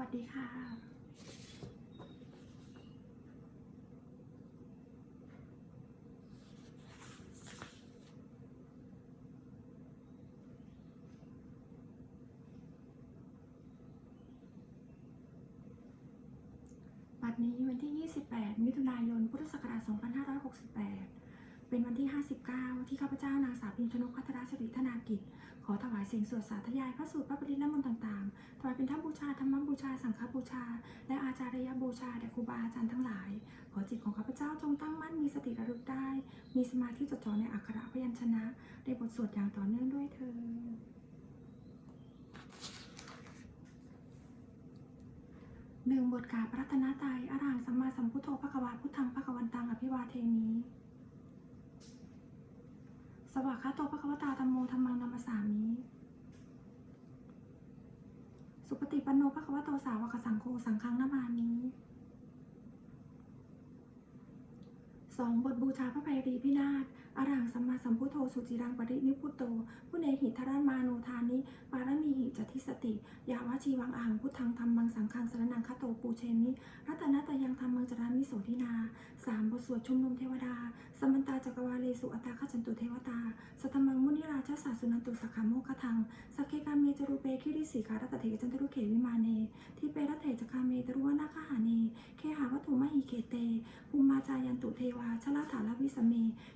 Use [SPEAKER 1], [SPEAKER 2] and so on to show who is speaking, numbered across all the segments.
[SPEAKER 1] วัสดีค่ะบัดนี้วันที่ 28 มิถุนายน พุทธศักราช 2568 เป็นวันที่ 59 ที่ข้าพเจ้านางสาวพิมชนกพัทรศริธนากิจ ขอถวายเสียงสวดสาธยายพระสูตรพระปริและมนต์ต่างๆ ถวายเป็นท่าบูชาธรรมบูชา สังฆบูชา และอาจารยบูชาแด่ครูบาอาจารย์ทั้งหลาย ขอจิตของข้าพเจ้าจงตั้งมั่นมีสติระลึกได้ มีสมาธิจดจ่อในอักขระพยัญชนะ ในบทสวดอย่างต่อเนื่องด้วยเธอหนึ่งบทกาพระรัตนตรัยอรหังสัมมาสัมพุทโธภควาพุทธังภควันตังอภิวาเทมิ สวากขาโตภควตาธรรมโมธรรมังนัมสามิ สุปฏิปันโนภควโตสาวกสังโฆสังฆังนามามิสองบทบูชาพระไพรีพินาศอรังสัมมาสัมพุทโธสุจิรังปรินิพุตโต ผู้เนหิทรานมาโนทานิ ปารมีหิจติสติ ยาวชีวังอาหังพุทธังธรรมังสังฆังสรนังคโตปูเชมิ รัตนตยังธรรมังจรามิโสทินาสามบทสวดชุมนุมเทวดา สมันตาจักรวาเลสุอัตตา ตุเทวตา สัทมังมุนิราชสาสุนันตุสักขาโมคทัง สักเคกาเมจรูเปคิริสีขารัตเถจันตรุเขวิมาเน ที่เปรัตเถจคาเมตรุวนาคหาเน เคหาวัตถุมหิเกเตภูมาจายันตุเทวาชลาถาลวิสเม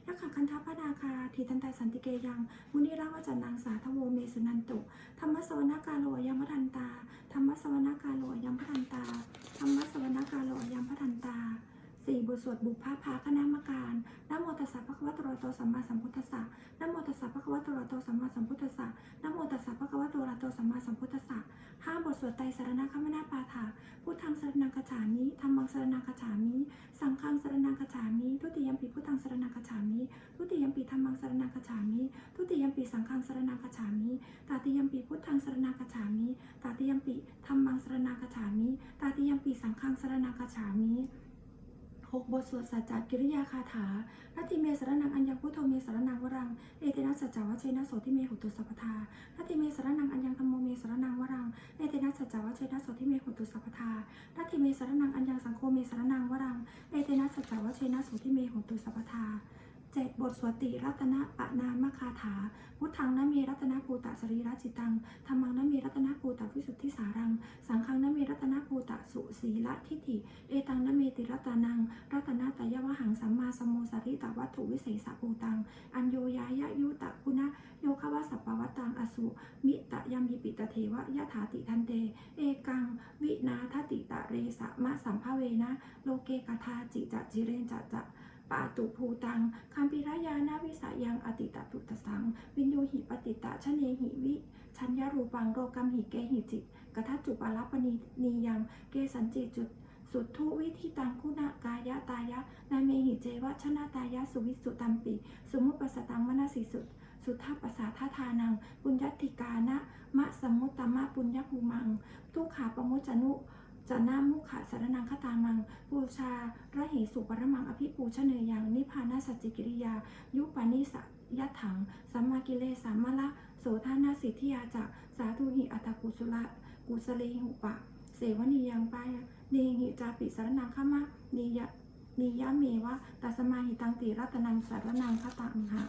[SPEAKER 1] ยักขคันทัพนาคาทีตันไตสันติเกยัง มุนิราวจันนางสาทโวเมสุนันตุ ธรรมสวนากาโลยัมพทันตา ธรรมสวนากาโลยัมพทันตา ธรรมสวนากาโลยัมพทันตา สี่บทสวดบุพภาพาคณามการนะโมตัสสะภะคะวะโตอะระโตสัมมาสัมพุทธัสสะนะโมตัสสะภะคะวะโตอะระโตสัมมาสัมพุทธัสสะนะโมตัสสะภะคะวะโตอะระโตสัมมาสัมพุทธัสสะห้าบทสวดไตรสรณคัมมนาปาฐาพุทธังสรณังคจฉามิธรรมังสรณังคจฉามิสังฆังสรณังคจฉามิทุติยมปีพุทธังสรณังคจฉามิทุติยมปีธรรมังสรณังคจฉามิทุติยมปีสังฆังสรณังคจฉามิตาติยมปีพุทธังสรณังคจฉามิตาติยมปีธรรมังสรณังคจฉามิตาติยมปีสังฆังสรณังคจฉามิ หกบทสวดสัจจกิริยาคาถานาติเมสรนังอัญญพุทโธเมสรนังวรัง เอเตนะสัจจวัชเชนะโสทิเมหุตุสัพพทานาติเมสรนังอัญญธรรมโมเมสรนังวรัง เอเตนะสัจจวัชเชนะโสทิเมหุตุสัพพทานาติเมสรนังอัญญสังโฆเมสรนังวรัง เอเตนะสัจจวัชเชนะโสทิเมหุตุสัพพทาเจ็ดบทสวดติรัตนะปะนามคาถา พุทธังนะเมรัตนภูตะสรีระจิตังธรรมังนะเมรัตนภูตะวิสุทธิสารัง สัง ตะสุสีละทิฏฐิ เอตังนเมติรัตนัง รัตนาตยวหังสัมมาสมโมสริตวัตถุวิเศษภูตัง อัญโยยายะยุตะคุณะโยคะวะสัปวัตตังอสุ มิตะยมยิปิตเทวะยะถาติทันเต เอกัง วินาทติตะเรสะมะสัมภเวนะ โลเกกทาจิจะจิเรนจะจะปาตุภูตังคัมปิรายานาวิสายังอติตตุตสัง วินโยหิปติตะชะเนหิวิ ชัญญารูปังโรกัมหิเกหิจิต กทัจุปาลปณีนียังเกสันจิจุดสุทธุวิธิตังคุณากายะตายะนาเมหิเจวะชนะตายะสุวิสุตัมปิ สมุปปสตังมนสิสุสุทธาปัสสาทาทานังปุญญติกานะมะสมุตตมะปุญญภูมัง ทุกขาปมุจจนุจะนามุขะสารนังคตามังปูชาระเหสุปรมังอภิปูชเนยังนิพานาสัจจิกิริยา ยุปานิสยัตถังสัมมากิเลสสัมมาละโสธานาสิทธิยาจักสาธุหิอัตตกุสุละ กุสเลหุปะ เสวนียังปายะเนหิจาปิสารนังขมะนิยะนิยะเมวะตัสมาหิตังติรัตนังสารนังคตังหะ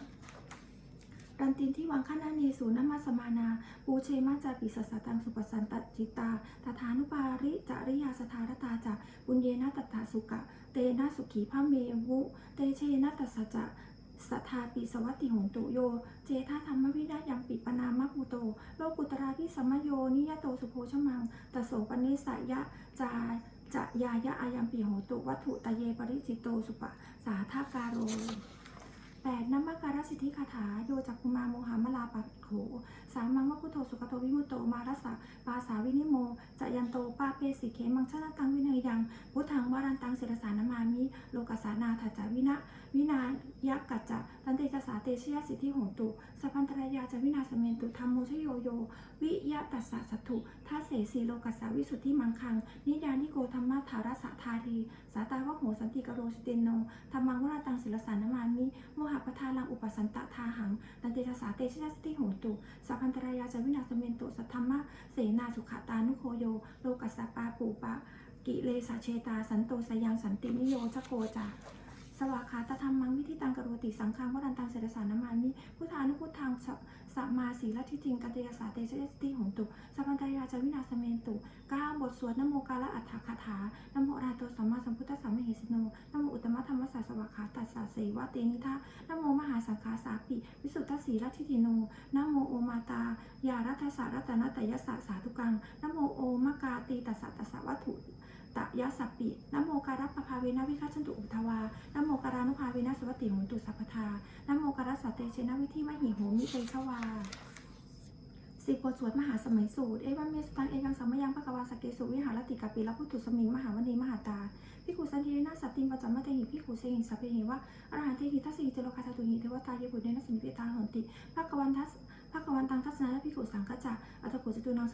[SPEAKER 1] รันตินที่วังคณาเนสูนัมมาสมานา ปูเชมาจาปิสสตังสุปสันตจิตาตถานุปาริจาริยาสทารตาจะปุญเยนะตัตถาสุกะ เตนะสุขีพระเมวุ เตเชนะตัสจะ สัทธาปิสวัตติโหงตุโย เจธาธรรมวิรายังปิปนามะภูโต โลกุตราพิสมโย นิยโตสุโพชมังตโสปนิสายะจาจะยายะอายัมปิโหตุวัตถุตะเยปริจิตโตสุปะสาธาการโร แปดนัมมการสิทธิคาถาโยจักคุมาโมหามลาปัตโขสามังวะพุโธสุขโตวิมุตโตมารัสสะปาสาวินิโมจะยันโตปาเปสิเขมังชนะตังวิเนยยัง พุทธังวารันตังเสรสานามามิโลกัสสานาถจาวินะวินายักกัจจะตันเตจสาเตชยสิทธิโหตุสัพพันตรายาจวินาสเมนตุธรรมโมชโยโย วิยะตัสสะสัตถุทัเสสีโลกัสสาวิสุทธิมังคัง นิยานิโกธรรมะธารสะทารีาตาวะโหสันติกโรสตินโนธรรมังวราตังศิลสานามามิโมหะปทาลังอุปสันตทาหังตันเตทสาเตชะสติโหตุสัพพันตรายาจวินาสเมนตุสัทธรรมะเสนาสุขตานุโคโยโลกัสสปาปูปะกิเลสาเชตาสันโตสยังสันตินิโยชโกจา สวากขาตธรรมมังวิธิตังกโรติสังฆังวรันตังเสดสานามามิพุทธานุพุทธังสัมมาสีลัทธิจิงกัตยาสาเตชะสติโหตุสัพพันตรายาจาวินาสเมนตุก้าบทสวดนโมกาละอัฏฐคาถานโมรหัตโตสัมมาสัมพุทธสสะมหิสโนนโมอุตตมะธรรมสสะสวากขาตัสสะเสวะเตนิทะนโมมหาสังฆาสาปิวิสุทธสีลัทธิติโนนโมโอมาตายารัตสารัตนตยสสสาธุกังนโมโอมกาตีตัสสะตัสสะวัตถุ ตะยะสัปปินโมการัปปภาเวนะวิคัชชันตุอุทวานโมการานุภาเวนะสวัตติโหนตุสัพพทานโมการัสสะเตเชนะวิธิมหิโหมิเตชวาสิบบทสวดมหาสมัยสูตร เอวัมเมสตัง เอกังสัมยังภะกวาสเกสุวิหารติกาปิละพุทธุสมิง มหาวณีมหาตาพิกุสันเทนะสัตติมปจจมะเตหิพิกุเสหิสัพเพหิวะอรหันเตหิทัสสิเจโลคาตตุหิเทวตาเยบุเดนะสิมิเปตาหนติภะกวันทัส ภะกวันตังทัศนะพิกุสังกัจจะอัตโกจตุนัง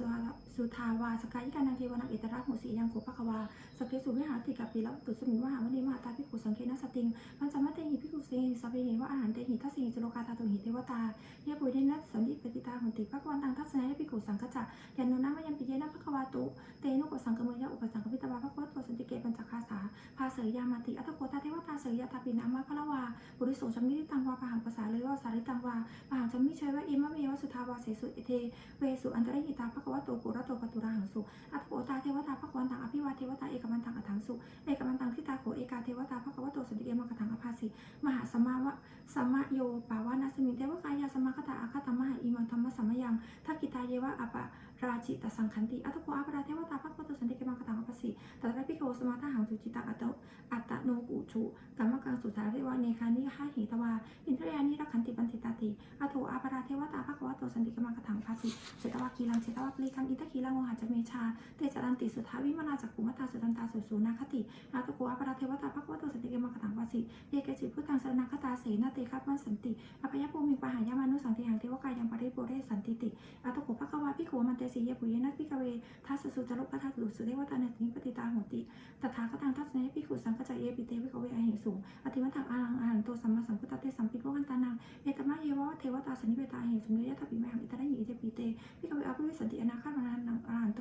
[SPEAKER 1] สุทาวาสกายิกานังเทวนังเอตระหุสียังโกภะกวาสเกสุวิหารติกับปีละตุสมิงมหามณีมาตาพิกุสังเคนะสติงปัญจมะเตหิพิกุเสหิสัพเพหิวะอาหารเตหิทัสสิจโลกาตาตุหิเทวตาเยปุยเดนะสันติปฏิตาหนติภะกวันตังทัศนะพิกุสังกัจจะยันโนนะมยัมปิเยนะภะควาตุเตนุปสังกเมยะอุปสังกปิตวาภะควะโตสันติเกปัญจคาสาภาเสยยามาติอัตโกตาเทวตาเสยยาตาปินามาพะละวาปุริโสชัมมิติตังวาปะหังภาษาเลยว่าสาริตังวาปะหังชัมมิเชยวะอิมะเมวสุทาวาเสสุเอเทเวสุอันตรหิตาภะควะโตปุระโตปตุระหังสุอัตโกตาเทวตาภะควันตังอภิวาเทวตาเอกมันตังอัฏฐังสุเอกมันตังทิตาโขเอกาเทวตาภควโตสันติเกมกถังอภาสิมหาสมาวะสมะโยปาวานาสมิเทวกายาสมะคตาอาคตมหาอิมังธรรมสัมมยังทักกิตาเยวะอปะราจิตสังคันติอัตโกอาปราเทวตาภควโตสันติเกมังกถังอภาสิตัตระพิโกสมาทาหังสุจิตาอัตโตอัตโนกุชุกรรมกังสุทาเรวะเนคานิหาหิตวาอินทรยานิรักขันติปันติตาติอัตโตอาปราเทวตาภควโตสันติเกมังกถังอภาสิเจตวาคีลังเจตวาปลีคังอินทคีลังโมหัจเมชาเตจรันติสุทาวิมนาจักกุมตาสุตันตาสุสูนาคติอาตโกอปราเทวตาภควโตสันติเกมังกถังวาสิเยเกจิพุทธังสรนังคตาเสนาเตคัตมันสันติอภัยภูมิปหายามานุสังเทหังเทวกายังปริโปเรสันติติอาตโกภควาพิโขมันเตสีเยปุยนะพิกเวทัสสุจรุปทัสสุสุเทวตาเนติปฏิตาโหติตถาคตังทัสเนพิขุสังกจายเยปิเตวิกเวอหิสุอธิมัตังอารังอาหันโตสัมมาสัมพุทธเตสัมปิโกกันตานังเอตมะเยวะเทวตาสนิเวตาหิสุเยยะทัปิมหังอิตระหิอิเตปิเตพิกเวอภิวิสันติอนาคามานังอาหันโต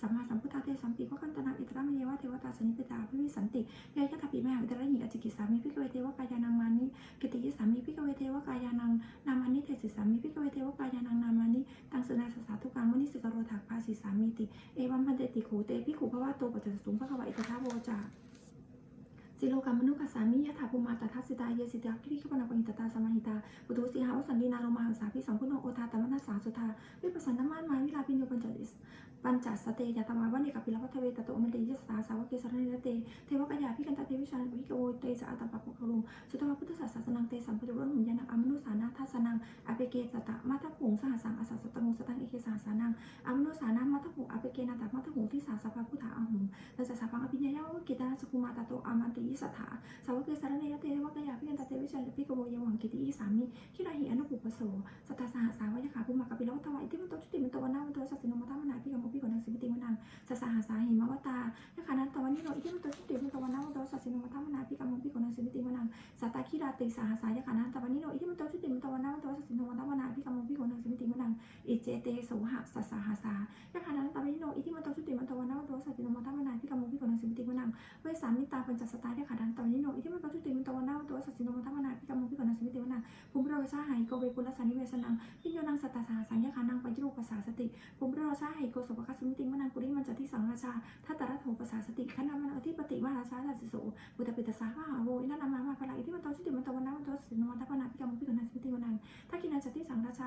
[SPEAKER 1] สัมมาสัมพุทธเตสัมปิโกกันตานังอิตระมเยวะเทวตาสนิเวตาภิวิสันติยายะทัปิมหังเตระหิอจิกิสามีพิกเวเทวกายานังมานิกิติยิสามีพิ เวเทวกายานังนามานิเทศิสามีพิกเวเทวกายานังนามานิตังสนาสสาทุกังมณิสิกโรถักภาสิสามีติเอวัมพันเตติขูเตพิขุภวะโตปัจจสุงภะคะวะอิตถาโวจาสิโลกามนุกัสสามิยะถาภูมาตทัสสิตาเยสิตาคิริขปนาปิตตาสมาหิตาปุตุสีหาวสันดีนาโลมาหังสาพิสัมพุโนโอทาตมนัสสาสุธาวิปัสสนามานมาวิลาปิโนปัญจ ปัญจสเตยะตมาวะเนกัปิลวัทเวตโตอมเตยสาสาวกเกสรเนเตเทวกยาพิกันตเทวิชานวิกโวเตสะอัตตปะปุคลุงสุตวพุทธศาสนังเตสัมพุทธรุ่งยานังอมนุสานาทัสนังอเปเกตตะมัทผงสหสังอสัสตมุสตังเอเกสาสานังอมนุสานามัทผงอเปเกนาตมัทผงที่สาสะพะพุทธาอหุงแต่จะสาพังอภิญญายาวกิตาสกุมาตโตอามันติยิสัทธาสาวกเกสรเนเตเทวกยาพิกันตเทวิชานวิกโวเยวังกิติอิสามิคิราหิอนุปุปโสสัตตาสหสาวายขาภูมากัปิลวัตวะอิติมันโตชุติมันโตวนามันโตสัสสิโนมัทมนาพิกโมพิโกนังสิมิติมนังสสหาสาหิมวตายะขานันตวันนิโนอิติมันโตชุติมันโตวนามันโตสัสสิโนมัทมนาพิกโมพิโกนังสิมิติมนังสัตตาคิราติสหาสายขานันตวันนิโนอิทิมันโตชุติมันโตวันนามันโตสัสสิโนวันตวนาพิกามพิโกนังสิมิติมนังอิเจเตโสหะสัสสาสายะขานันตวันนิโนอิทิมันโตชุติมันโตวันนามันโตสัสสิโนวันตวนาพิกามพิโกนังสิมิติมนังเวสามิตาปัญจสตายะขานันตวันนิโนอิทิมันตชุติมันตวันนามันโตสัสสิโนวันตวนาพิกามพิโกนังสิมิติมนังภูมิโราชาหายโกเวกุลสานิเวสนังพิญโยนังสัตตาสาสัญญาขานังปัญจรูปภาษาสติภูมิโราชาหายโกสุปภคัสมิติมนังกุริมันจัติสังราชาทัตตระโถภาษาสติขณะมันอธิปติมหาชาสัสสิโสบุตรปิตสาหาโวอินานามามาภลาอิทิมันโตชุติมันตวันนามันโตสินวันตวนาพิกามพิกนังสิมิติมนังทักกินันจัติสังราชา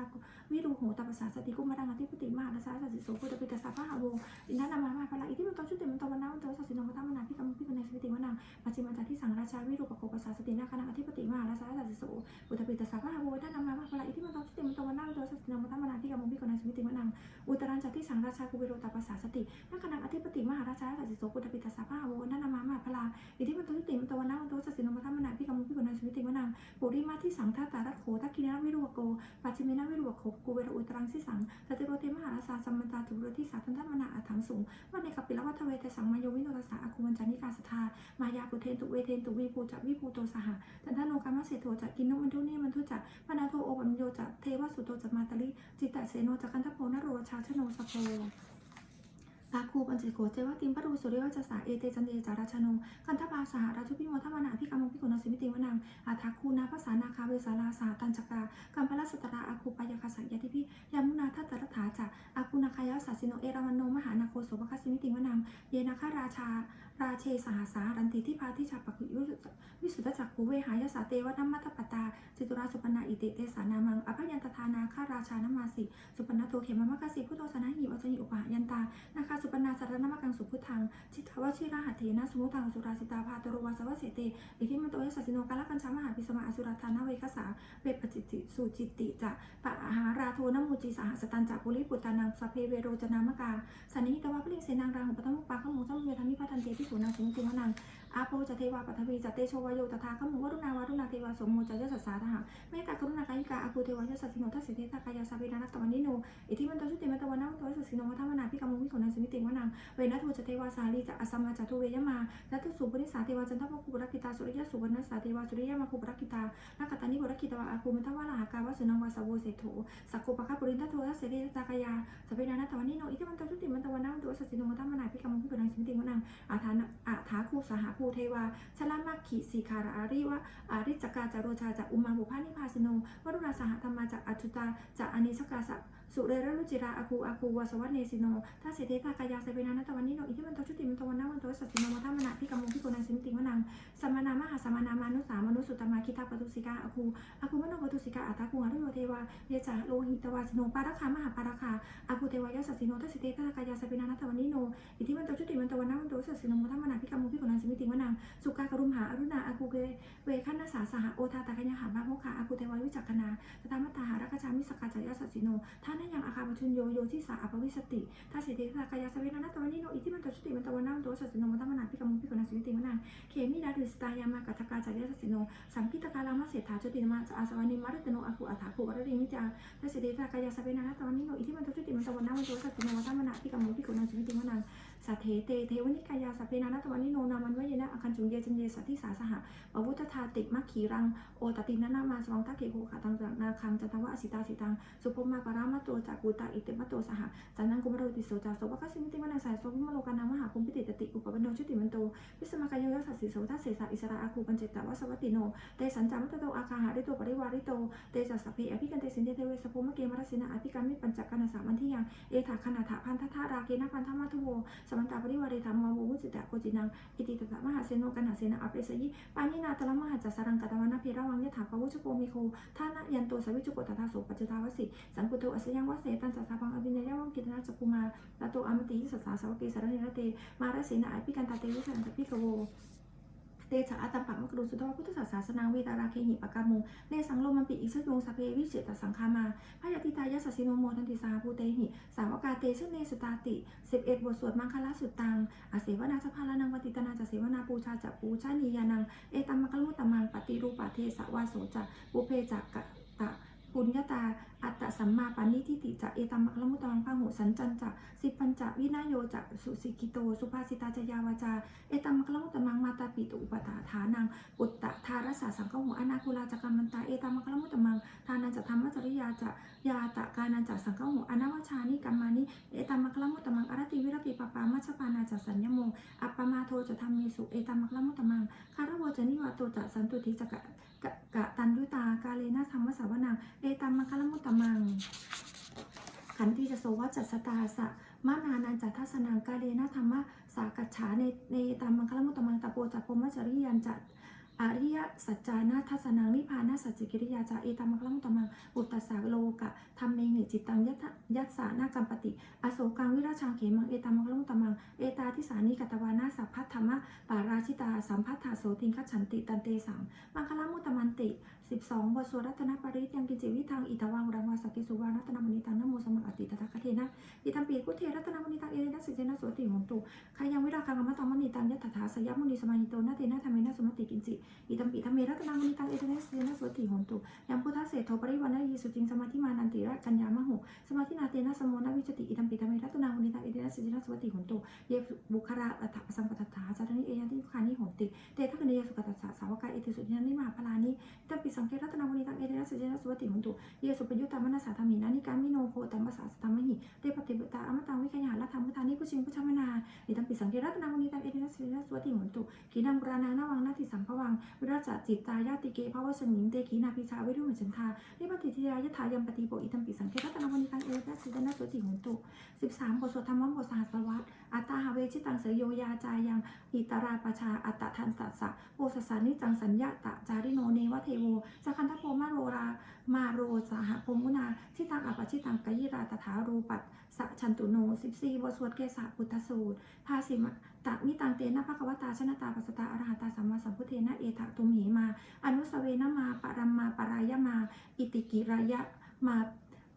[SPEAKER 1] วิรูโหตภาษาสติกุมารังอธิปติมหาชาสัสสิโสบุตรปิตสาหาโวอินานามามาภลาอิทิมันโตชุติมันตวันนามันโตสินวันตวนาพิกามพิกนังสิมิติมนังปัจจิมันจัติสังราชาวิรูปโคปัสสาสตินาคณะอธิปติมหาชาสัสสิโสบุตรปิตสาพะหาโวท่านนามาภลาอิทิมันโตชุติมันตวันนามันโตสินวันตวนาพิกามพิกนังสิมิติมนังอุตรันจัตติสังราชากุเบโรตาปัสสาสตินักขณะอธิปติมหาราชาสัจจิโสกุตปิตาสาภาโวนันนามามาพลาอิทธิมันตุติมันตวันนามันโตสัสสินมัทมนาพิกามุพิกุณาสมิติมนังปุริมาที่สังทัตารัตโขทักกินาวิรุวโกปัจจิเมนาวิรุวโขกุเวรอุตรังสิสังตติโรเทมหาราชาสัมมันตาจุโรทิสาทันทัมนาอัถังสูงวันในกัปปิลวัฏเวเตสังมายวิโนรสาอคุวันจานิกาสทามายาปุเทนตุเวเทนตุวีปูจัวิภูโตสหะจันทโนกามาเสโทจักินโนมันทุนีมันทุจัปนาโทโอปัญโยจัเทวสุโตจัมาตลิจิตตะเสโนจักันทโพนโรชาชโนสโพาคูปัญจิโกเจวติมปรูสุริวัจสาเอเตจันเดจาราชนงกันทบาสหราชุพิโมทมนาพิกามงพิกุณสิมิติวนังอาทาคูนาภาษานาคาเวสาลาสาตันจกากัมพลสตราอาคูปายาคาสัยติพิยามุนาทัตตรัฐาจะอาคูนาคายาสาสิโนเอราวันโนมหานาโคโสภคสิมิติวนังเยนาคาราชา ราเชสหาสารันติที่พาทิชาปกุยุวิสุทธจักคูเวหายาสาเตวนัมมัตตปตาจิตุราสุปนาอิติเตสานามังอภยันตทานาคาราชานามาสิ สุปนาโตเขมมะกสิพุทโธสนะหิวัจญิอุปหายันตานาคาสุปนาสารนามกังสุพุทธังชิตาวชิราหัตเถนะสมุทังสุราสิตาภาตโรวาสวะเสเตอิทิมันโตยสัสิโนกาลกัญชามหาปิสมาอสุรธานาเวคสาเวปจิติสุจิติจะปะหาราโทนมุจิสหสตันจากปุริปุตตานังสพเพเวโรจนามกาสันนิหิตวะปริงเสนางรังหุปตมุปปาขมุสัมเวทันนิพัตันเตพิขุนังสิงติมนังอาโปจะเทวาปัทวีจะเตโชวโยตถาขมุวรุณาวารุณาเทวาสมโมจะยสัสาทหะเมตตากรุณากายิกาอาคูเทวายสัสสิโนทัสเสเทตากายาสาเวนานัตตวันนิโนอิทิมันโตชุติมันตวันนังตสัสสิโนมัทมนาพิกามุวิขุนังสิมิติวนังเวนัทูจะเทวาสาลีจะอสัมมาจตุเวยมานัตุสุปนิสาเทวาจันทภคุปรักิตาสุริยสุวรรณสาเทวาสุริยมาคุปรักิตานักตานิบุรักิตวาอาคูมิทวาลาหากาวสุนังวาสาโวเศโถสักกุปะคาปุรินทโททัสเสเทตากายาสเปนานัตตวันนิโนอิทิมันโตชุติมันตวันนังตสัสสิโนมัทมนาพิกามุวิขุนังสิมิติวนังอาทานอาถาคูสหภูเทวาชลามัคขีสีคาราอาริวะอาริจกาจาโรชาจากอุมาบุพานิพาสิโนวรุณาสหธรรมาจากอัจุตาจากอนิสกาสะสุเรรรุจิราอาคูอาคูวาสวัตเนสิโนทัสเสเทตากายาเสเปนานัตวันนิโนอิทิมันโตชุติมันตวันนามันโตสัสสิโนมัทมนาพิกามุพิโกนังสิมติวนังสัมมนามหาสัมมนามานุสามนุสุตมาคิตาปตุสิกาอาคูอาคูมโนปตุสิกาอัตตาคุงอรุโยเทวาเยจาโลหิตวาสิโนปาราคามหาปาราคาอาคูเทวายาสัสสิโนทัสเสเทตากายาเสเปนานัตวันนิโนอิทิมันโตชุติมันตวันนามันโตสัสสิโนมัทมนาพิกามุพิโก สุกากรุมหาอรุณาอาคูเกเวคันนาสาสหโอทาตากาหามาโมคาอาคูเทวายุจักคณาตตามัตาหารักชามิสกาจายาสัสสิโนท่านัยังอาคาปชุนโยโยทิสาอภวิสติทัสเสเทตากายาสเปนานัตวันนิโนอิทิมันตชุติมันตวันนามันโตสัสสิโนมัทมนาพิกมุพิกนังสิมิติวนังเคมิดาดุสตายามากัตกาจายสัสสิโนสัมพิตกาลามาเศรษฐาจุติมาจะอาสวานิมาริตโนอาคูอัฐาภูวรริมิจาทัสเสเดตากายาสเปนานาตวันนิโนอิทิมันตจุติมันตวันนามันโตสัสสิโนวัฒมนาพิกมุพิกนังสิมิติมนัง สัทเทเตเทวนิกายาสัพเปนานาตวันิโนนามันวเยนะอคันจุงเยจันเยสัทธิสาสหะปวุตธาติมัคขีรังโอตตินานามาสวังทักเกโกขาตังนาคังจันทวะอสิตาสิตังสุภมาปรามาโตจากูตาอิเตมะโตสหะจันนังกุมารติโสจาโสวะกัสิมติมนังสายโสภมโลกานามหาคุมพิติตติอุปปันโนชุติมันโตวิสมากายโยสัสสิโสทัสเสสะอิสระอาคูปัญเจตวะสวัตติโนเตสัญจามัตโตอาคาหาริโตปริวาริโตเตจัสสพเพอภิกันเตสินเตเทเวสโพมะเกมรสินะอภิการมิปัญจกันสามันที่ยังเอถาคณาถาพันทธาราเกนะพันธมาทุโวสมันตาปริวาริธรรมวมุจิตะโกจินังอิติตตะมหาเสโนกันหาเสนาอเปสยิปานินาตละมหาจัสรังกัตวานาเพระวังยถาปวุชโกมิโคท่านะยันโตสวิจุโกตถาโสปัจจทาวสิสังกุโตอัสยังวะเสตันจัสสาพังอภิเนยวังกิตนาจักกุมาตโตอมติสัสสาสาวกีสารเนรเตมารเสนาอภิกันตาเตวิสันตพิกโว เตชะอัตตปัมมกรุสุทธวพุทธศาสนาสนังเวตาราเคหิปะกามุเนสังโลมันปิอิสยงสเพวิเจตสังคามาพยติตายาสสิโนโมทันติสาภูเตหิ สาวกาเตชเนสตาติ11บเอ็ดบทสวดมังคลาสุตตังอาเสวนาสภาลนังวติตนาจะเสวนาปูชาจะปูชานียานัง เอตัมมะกะลุตมังปฏิรูปะเทสวาโสจะปุเพจักกะตะปุญญาตาอัตตสัมมาปานิทิติจะเอตัมมะกะมุตมังพังหุสันจันจะสิปัญจะวินาโยจะสุสิกิโต สุภาสิตาจยาวาจา เอตัมมะกะมุตมังมาตาปิตุอุปตาฐานังปุตตะทารสาสังฆหัวอนาคุลาจักรรมันตาเอตัมมะกะมุตมังทานันจะธรรมจริยาจะยาตะกานันจะสังฆหัวอนาวชานิกัมมานิเอตัมมะกะมุตมังอรติวิรติปปามัชฌปานาจะสัญญโมอัปปมาโทจะธรรมเมสุเอตัมมะกะมุตมังคารวะจะนิวาโตจะสันตุทิจะกะกะตันยุตากาเลนะธรรมสาวนังเอตัมมะกะมุตมังขันธิจะโสวัจัสตาสะมานานันจัทัสนังกาเลนะธรรมะสากัจฉาในในตามมังคลมุตตมังตะโปจัปโปมัจริยันจัตอริยสัจจานาทัศนังนิพพานาสัจจิกิริยาจาเอตัมมะคลังตมังอุตตสสะโลกะธรรมเมหิจิตตังยัตยัสสานากัมปติ อโศกังวิราชังเขมังเอตัมมะคลังตมังเอตาทิสานิกัตวานาสัพพัทธรรมะปาราชิตาสัมพัทธาโสติงคัจฉันติตันเตสังมังคลามุตมันติ 12บทสวดรัตนปริตยังกินจิวิทังอิตวังรังวาสกิสุวารัตนมณิตังนโมสมังอติตถาคเทนะอิตัมปีพุเทรัตนมณิตังเอเรนัสิเจนะโสติโหนตุใครยังวิราคังกรรมตังมณิตังยัตถาสยามุนีสมาหิโตนาเตนะธรรมนะสมติกินจิอิตัมปีธรรมเมรัตนมณิตังเอเรนัสิเจนะโสติโหนตุยังพุทธเศรษโทปริวันนยีสุจิงสมาธิมานันติระกัญญามหุสมาธินาเตนะสมโมนวิจติอิตัมปีธรรมเมรัตนมณิตังเอเรนัสิเจนะโสติโหนตุเยบุคระอัตถสังปทัฏฐาจารณิเอยันติคานิโหนติเตทัคเนยสุกัตถะสาวกายเอติสุญญานิมหาพลานิตัมปิสังเกตรัตนามณีตังเอเดนะสเจนะสวัติหุนตุเยสุปยุตตามนัสสาธรรมินานิการมิโนโคตัมมัสสาสตัมมหิเตปฏิบตาอมตังวิขยาละธรรมุทานิพุชิงพุชมนาอิตัมปิสังเกตรัตนามณีตังเอเดนะสเจนะสวัติหุนตุขีนังปรานานาวังนาติสัมภวังวิราชจิตตายาติเกภวสมิงเตขีนาพิชาวิรุมฉันทานิปติทิยายถายัมปฏิโปอิตัมปิสังเกตรัตนามณีตังเอเดนะสเจนะสวัติหุนตุ13บทสวดธรรมบทสหัสวัตอัตตาหาเวชิตังเสยโยยาจายัง อิตราปชาอัตทันตัสสะโอสสานิจังสัญญาตะจาริโนเนวเทโวสคันทโพมาโรรามาโรสหพมุนาชิตังอปชิตังกยิราตถารูปัตสะชันตุโน14บทสวดเกษาพุทธสูตรภาสิมตะมิตังเตนะภควตาชนะตาปัสตาอรหัตตาสัมมาสัมพุทเทนะเอทะตุมเหมา อนุสเวนะมาปรัมมาปรายมา อิติกิรายะมา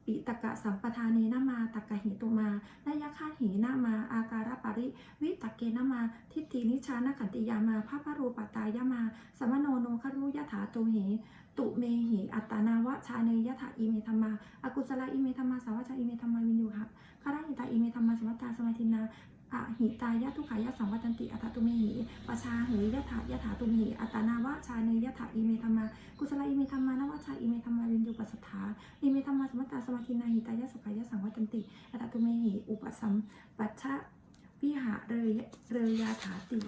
[SPEAKER 1] ปิตกะสัมปทาเนนามาตกะหิตุมานายคาหีนามา อาการปริ วิตกเกนามา ทิฏฐินิชานะขันติยามาภาพรูปตายมา สมโนโนครุยถาตุเหตุเมหิอัตนาวะชาเนยถาอิเมธรรมาอากุศลอิเมธรรมาสาวชาอิเมธรรมาวินยูหะคาราหิ ตาอิเมาสมัตาธินาอะหิตายะทุกขายะสังวัตันติอัตตตุเมหิปชาเหยยถายะถาตุเมหิอัตนาวะชาเนยะถาอิเมธรรมา กุศลอิเมธรรมานวะชาอิเมธรรมาวินยุปัสสถาอิเมธรรมาสมัตตาสมาธินาหิตายะสุขายะสังวัตันติอัตตุเมหิอุปสัมปัชชะวิหะเรยเรยาถาติ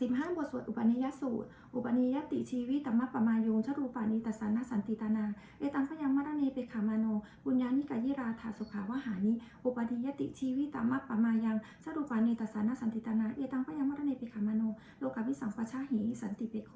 [SPEAKER 1] สิบห้าบทสวดอุปนิยสูตร อุปนิยติชีวิตมะปมาโยงชรูปานิตัสานาสันติตานา เอตังพยังมรเนเปขามาโนบุญญานิกายิราธาสุขาวหานิ อุปนิยติชีวิตมะปมายังชรูปานิตัสานาสันติตานา เอตังพยังมรเนเปขามาโน โลกาวิสังปชาหิสันติเปโข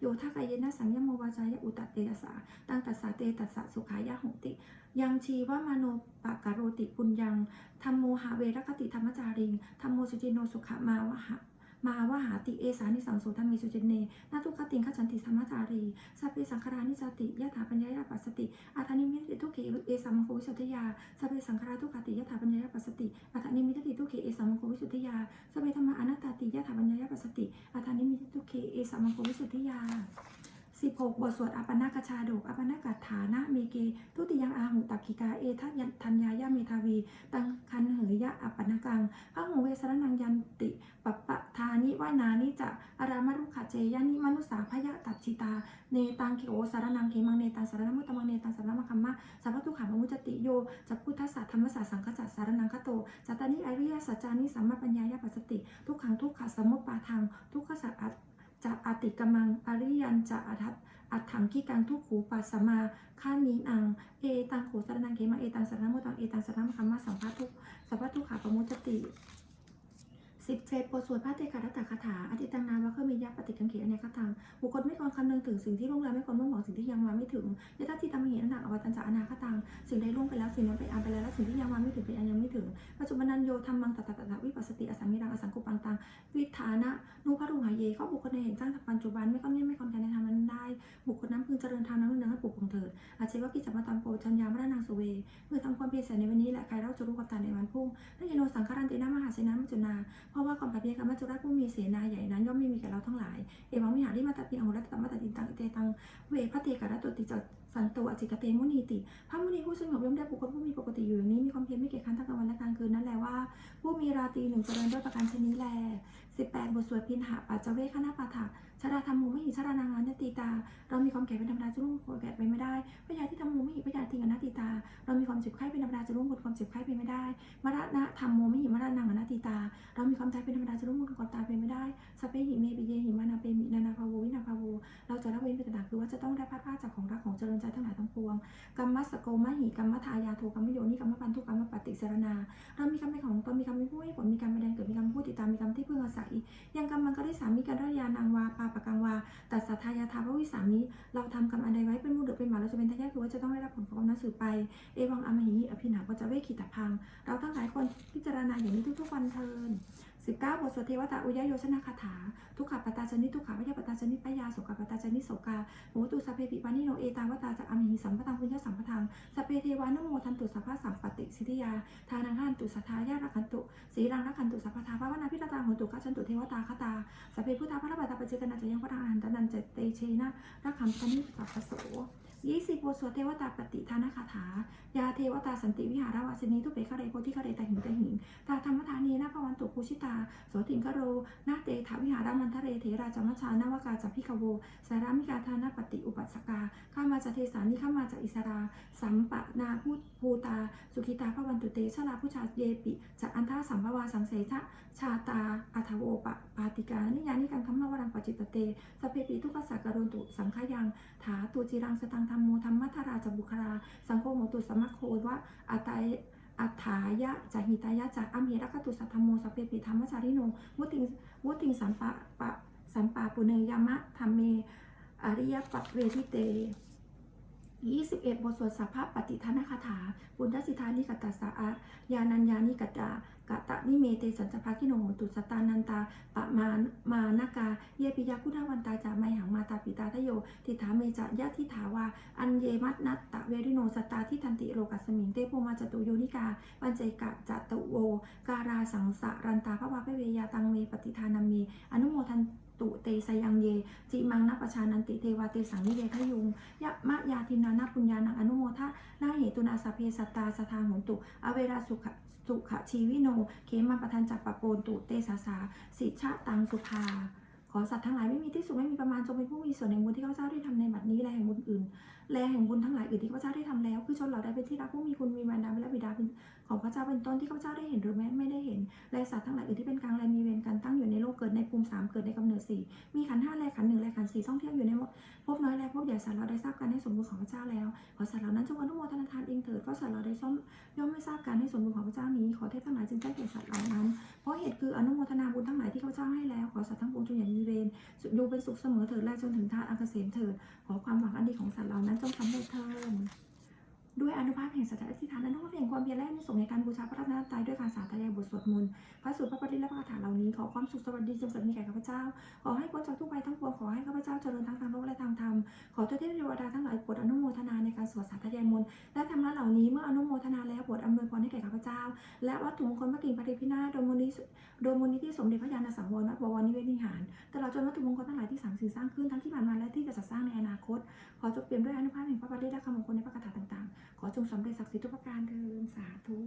[SPEAKER 1] โยทากายเยนะสังยมโมวาจายะอุตตเตยสาตังตัสสาเตตัสสะสุขายะหงติ ยังชีวามาโนปะกะโรติปุญญังธรรมโมหะเวรคติธรรมจาริงธรรมโมสุจิโนสุขมาวหะ มาวหาติเอสานิสังโสธรรมีสุจเนนาทุกขติงขจันติสัมมาจารีสัพเพสังขารานิจติยะถาปัญญายาปัสสติอัฏนิมิตติทุกเขเอสัมมังควิสุทธิยาสัพเพสังขาราทุกขติยะถาปัญญายาปัสสติอัฏนิมิตติทุกเขเอสัมมังควิสุทธิยาสัพเพธรรมาอนัตตาติยะถาปัญญายาปัสสติอัฏนิมิตติทุกเขเอสัมมังควิสุทธิยา 16 บทสวดอปนากชาดกอปนากฐานะเมเก ทุติยังอาหุตักขิกา เอทัยันทัญญายาเมทาวี ตังคันเหยยะอัปนากังพระหูเวสรนังยันติปปปะทานิวานานิจะอารามารุขเจยานิมนุสาพยะตัดชิตา เนตังเขโอสารนังเขมังเนตังสารนมุตตมังเนตังสารนมคัมมะสัพพทุขามุจติโยจักพุทธศาสธรรมศาสสังฆจัสสารนังคโตจัตตานิอริยสัจจานิสัมมาปัญญายาปัสสติ ทุกขังทุกขะสมุปปาทังทุกขสัจ จะอติกมัง อริยันจะอัทัตอัตถังกิกังทุกขูปัสสมาข้านินัง เอตังโขสารนังเขมาเอตังสารนังโมตังเอตังสารนมคัมมาสัมภทุกสัพพทุกขาปมุจติ สิบเจ็ดบทสวดพระเตการัตตคาถาอธิตังนาวะเคมียะปฏิกังเขอเนกตังบุคคลไม่ควรคำนึงถึงสิ่งที่ล่วงแล้วไม่ควรมุ่งหวังสิ่งที่ยังมาไม่ถึงยถาทิตามเหตุนักอวตัญจะอนาคตังสิ่งใดล่วงไปแล้วสิ่งนั้นไปอันไปแล้วและสิ่งที่ยังมาไม่ถึงเป็นอันยังไม่ถึงปัจจุบันนันโยธรรมังตตตตวิปัสสติอสังมิรังอสังกุปังตังวิธานะนุพรุหายเยเขาบุคคลในเห็นสร้างปัจจุบันไม่ก้อนเงียไม่คอนกันในธรรมนั้นได้ บุคคลนั้นพึงเจริญทางนั้นเนื้อให้ปลูกคงเถิดอาชีวกิจจมาตัมโปชัญญามรณังสุเวเมื่อทำความเพียรเสร็จในวันนี้แหละใครเราจะรู้กับตาในวันพรุ่งนั่นยโนสังฆารันตินามหาเสนามัจจุนาพราะว่าความปัจเจกรรมจุราชผู้มีเสนาใหญ่นั้นย่อมไม่มีแก่เราทั้งหลาย เอวังวิหาริมาตติอังรัตตมัตตินตังเตตัง เวพระเตกะระตุติจักสันโตอจิกเตมุนีติ พระมุนีผู้สงบย่อมได้บุคคลผู้มีปกติอยู่อย่างนี้มีความเพียรไม่เกียจคร้านทั้งกลางวันและกลางคืนนั่นแหละว่า ผู้มีราตรีหนึ่งเจริญด้วยประการชนี้แล18บแปดบทสวดพินหาปัจเจเวคณะปาถะชราธรรมโมไม่หิชรานางานัตติตา เรามีความแก่เป็นธรรมดาจะร่วงพ้นแก่ไปไม่ได้พยาที่ธรรมโมไม่หิพยาทิงอนัตติตา เรามีความเจ็บไข้เป็นธรรมดาจะร่วงพ้นความเจ็บไข้ไปไม่ได้ มรณะธรรมโมไม่หิมรณะนางอนัต ตา เรามีความตายเป็นธรรมดาจะร่วงพ้นความตายไปไม่ได้สพเพหิเมปิเยหิมานาเปมินานาภาโววินาภาโว เราจะละเว้นไปต่างคือว่าจะต้องได้พัดพาจากของรักของเจริญใจทั้งหลายทั้งปวงกรรมสโกมหิกรรมทายาโทกรรมโยนิกรรมปันทุกรรมปฏิสารนาเรามีกรรมเป็นของตนมีกรรมเป็นผู้ให้ผลมีกรรมเป็นแดนเกิดมีกรรมผู้ติดตามมีกรรมที่พึ่งอาศัยยังกรรมมังก็ได้สามีกันรยานางวาปาปะกังวาตัสทายาทาพระวิสามิเราทำกรรมอันใดไว้เป็นมูลหรือเป็นหมาเราจะเป็นทายาทคือว่าจะต้องได้รับผลของกรรมนั้นสืบไปเอวังอมหิอภินาก็จะเวคิตพัง เราทั้งหลายคนพิจารณาอย่างนี้ทุกๆวันเทิน 19บทสวดเทวตาอุยโยชนะคาถา ทุกขปตาชนิทุกขวิยปตาชนิปยาสุขปตาชนิโสกาโหตุสัพเพปิปานิโนเอตาวตาจะอมหิสัมปทังพุญญสัมปทังสัพเพเทวานโมทันตุสัพพะสัมปติสิทธิยา ทานังหันตุสัทธายารักันตุสีรังรักันตุสัพพทาภาวนาพิรตาโหตุกัจฉันตุเทวตาคตาสัพเพพุทธาพระบาตาปเจกนาจะยังพระอรหันตนันเจเตเชนะรักขันตนิสัพพโสยี่สิบบทสวดเทวตาปฏิทานคาถา ยาเทวตาสันติวิหารวาสินีทุเปคะเรโพธิคะเรตหิงตหิงตาธรรมทานีนาภวันตุภูชิตาโสติงคโรนาเตถาวิหารมันทะเรเถราจามัชานาวกาจัพิกโวสารามิกาทานาปฏิอุปัสกา ข้ามาจากเทสานิข้ามาจากอิสรา สัมปะนาพุภูตา สุขิตาพระวันตุเตชลาผู้ชาเยปิจากอันท่าสัมภวาสังเสชะชาตาอัทโวปะปาติกานิยานิกังธรรมวรังปจิตเตสเพปิทุกขสักการนตุสังขยังถาตุจิรังสตังธรรมโมธรรมัทราจบุคลาสังโฆโหตุสมะโควะอัตาย อัฏฐายะจหิตายะจะอัมเหรักตุสัทธโมสพเพปิธรรมจาริโนวุติงวุติงสัมปะปะสัมปาปุเนยามะธรรมเมอริยปัตเวทิเต21 บทสวดสัพพปฏิทานคาถา บุญดสิทานิกตตสะอะยานัญญานิกตา กะตะนิเมเตสัญจภาคิโนโหตุสตานันตาปะมานมานากา เยปิยาคุทาวันตาจาไมหังมาตาปิตาทโยทิถาเมจะยะทิถาวาอันเยมัตนัตตะเวริโนสตาทิทันติโลกัสมิงเตโพมาจตุโยนิกาปัญเจกะจตุโว การาสังสะรันตาพระวาเพเวยาตังเมปฏิทานามีอนุโมทัน ตุเตสยังเย จิมังนัปชานันติเทวาเตสังนิเวทยุงยะมะยาทินานาปุญญานังอนุโมทะนาเหตุนาสเพสตตาสทางหนตุ อเวราสุขสุขชีวิโนเขมาปทันจักปะโปนตุเตสาสาสิชะตังสุภา อสัตว์ทั้งหลายไม่มีที่สุดไม่มีประมาณจงเป็นผู้มีส่วนแห่งบุญที่ข้าพเจ้าได้ทำในบัดนี้และแห่งบุญอื่นและแห่งบุญทั้งหลายอื่นที่ข้าพเจ้าได้ทำแล้วคือชนเหล่าใดเป็นที่รักผู้มีคุณมีมารดาและบิดาเป็นของพระเจ้าเป็นต้นที่ข้าพเจ้าได้เห็นหรือแม้ไม่ได้เห็นและสัตว์ทั้งหลายอื่นที่เป็นกลางและมีเวรกันตั้งอยู่ในโลกเกิดในภูมิสามเกิดในกำเนิดสี่มีขันห้าและขันหนึ่งและขันสี่ท่องเที่ยวอยู่ในภพน้อยและภพใหญ่สัตว์เราได้ทราบการให้สมบูรณ์ของพระเจ้าแล้ว ขอสัตว์เหล่านั้นจงอนุโมทนาทานเองเถิดเพราะสัตว์เราได้ซ่อมย่อมไม่ทราบการให้สมบูรณ์ของพระเจ้านี้ขอเทพทั้งหลายจึงได้แก่สัตว์เหล่านั้นเพราะเหตุคืออนุโมทนาบุญทั้งหลายที่ อสัตว์ทั้งปวงจงอย่ามีเวรอยู่เป็นสุขเสมอเถิดและจนถึงทานอันเกษมเถิดขอความหวังอันดีของสัตว์เหล่านั้นจงสำเร็จเถิด ด้วยอนุภาพแห่งสัจจะอธิษฐานและอนุภาพแห่งความเพียรและอนิสงส์ในการบูชาพระรัตนตรัยด้วยการสาธยายบทสวดมนต์พระสูตรพระปฏิและพระคาถาเหล่านี้ขอความสุขสวัสดีจงเกิดมีแก่ข้าพเจ้า ขอให้พ้นจากทุกภัยทั้งปวงขอให้ข้าพเจ้าเจริญทั้งทางโลกและทางธรรมขอเจ้าเทพเทวดาทั้งหลายโปรดอนุโมทนาในการสวดสาธยายมนต์และธรรมะเหล่านี้เมื่ออนุโมทนาแล้วโปรดอำนวยพรให้แก่ข้าพเจ้า และวัตถุมงคลพระกิ่งปฏิพินาโดยมูลนิธิโดยมูลนิธิสมเด็จพระยาณสังวรวัดบวรนิเวศวิหารตลอดจนวัตถุมงคลทั้งหลายที่สั่งสื่อสร้างขึ้นทั้งที่ผ่านมาและที่จะจัดสร้างในอนาคต ขอจบเปี่ยมด้วยอนุภาพแห่งพระบารมีและคำมงคลในพระคาถาต่างๆขอจงสำเร็จศักดิ์สิทธิ์ทุกประการเถิดสาธุ